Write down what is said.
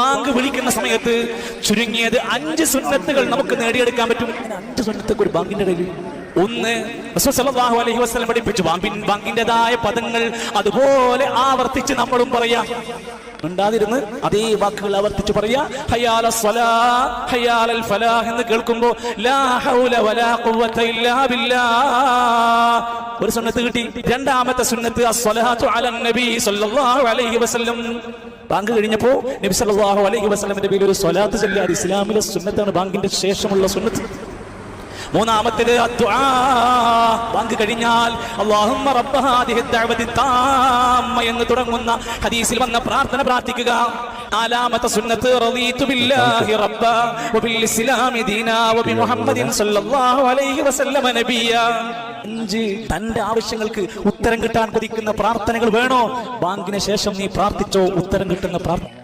Bank വിളിക്കുന്ന സമയത്ത് ചുരുങ്ങിയത് അഞ്ച് സുന്നത്തുകൾ നമുക്ക് നേടിയെടുക്കാൻ പറ്റും. അഞ്ച് സുന്നത്തൊക്കെ ഒരു ബാങ്കിന്റെ ഇടയിൽ ഒന്ന് സല്ലല്ലാഹു അലൈഹി വസല്ലം പഠിപ്പിച്ചു. ബാങ്കിൻ ബാങ്കിന്റേതായ പദങ്ങൾ അതുപോലെ ആവർത്തിച്ച് നമ്മളും പറയാം. ഉണ്ടാതിരുന്ന് അതേ വാക്കുകൾ ആവർത്തിച്ച് പറയാ. ഹയാല ഹയാലൽ ഫലാഹ് എന്ന് കേൾക്കുമ്പോൾ ലാ ഹൗല വലാ ഖുവത ഇല്ലാ ബില്ലാഹ് ഒരു സുന്നത്ത് കിട്ടി. രണ്ടാമത്തെ സുന്നത്ത് ബാങ്ക് കഴിഞ്ഞപ്പോ നബി സല്ലല്ലാഹു അലൈഹി വസല്ലമിന്റെ പേരിൽ ഒരു സ്വലാത്ത് ചൊല്ലിയാൽ ഇസ്ലാമിലെ സുന്നത്താണ്. ബാങ്കിന്റെ ശേഷമുള്ള സുന്നത്ത്. മൂന്നാമത്തേത്. ബാങ്ക് കഴിഞ്ഞാൽ എന്ന് തുടങ്ങുന്ന ഹദീസിൽ വന്ന പ്രാർത്ഥന പ്രാർത്ഥിക്കുക. നാലാമത്തെ സുന്നത്ത് റളീതു ബില്ലാഹി റബ്ബ വബിൽ ഇസ്ലാമി ദീനാ വബി മുഹമ്മദിൻ സല്ലല്ലാഹു അലൈഹി വസല്ലമ നബിയ. അഞ്ച് തന്റെ ആവശ്യങ്ങൾക്ക് ഉത്തരം കിട്ടാൻ കൊതിക്കുന്ന പ്രാർത്ഥനകൾ വേണോ? ബാങ്കിന് ശേഷം നീ പ്രാർത്ഥിച്ചോ? ഉത്തരം കിട്ടുന്ന പ്രാർത്ഥന